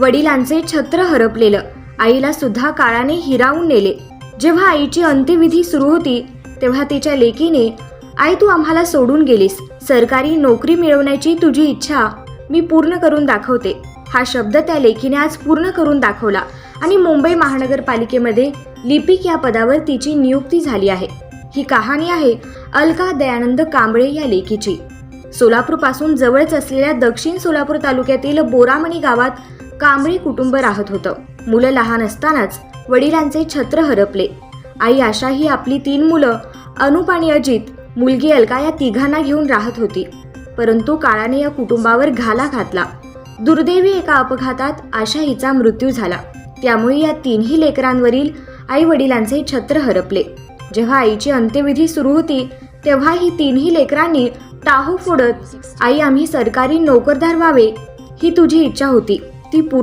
वडिलांचे छत्र हरपलेलं. आईला सुद्धा काळाने हिरावून नेले. जेव्हा आईची अंत्यविधी सुरू होती तेव्हा तिच्या लेकीने आई तू आम्हाला सोडून गेलीस. सरकारी नोकरी मिळवण्याची तुझी इच्छा मी पूर्ण करून दाखवते. हा शब्द त्या लेकीने आज पूर्ण करून दाखवला आणि मुंबई महानगरपालिकेमध्ये लिपिक या पदावर तिची नियुक्ती झाली आहे. ही कहाणी आहे अलका दयानंद कांबळे या लेकीची. सोलापूरपासून जवळच असलेल्या दक्षिण सोलापूर तालुक्यातील बोरामणी गावात कांबळी कुटुंब राहत होतं. मुलं लहान असतानाच वडिलांचे छत्र हरपले. आई आशा ही आपली तीन मुलं अनुप आणि अजित मुलगी अलका या तिघांना घेऊन राहत होती. परंतु काळाने या कुटुंबावर घाला घातला. दुर्दैवी एका अपघातात आशा हिचा मृत्यू झाला. त्यामुळे या तीनही लेकरांवरील आई वडिलांचे छत्र हरपले. जेव्हा आईची अंत्यविधी सुरू होती तेव्हा ही तिन्ही लेकरांनी टाहू फोडत आई आम्ही सरकारी नोकरदार व्हावे ही तुझी इच्छा होती. ती पूर्ण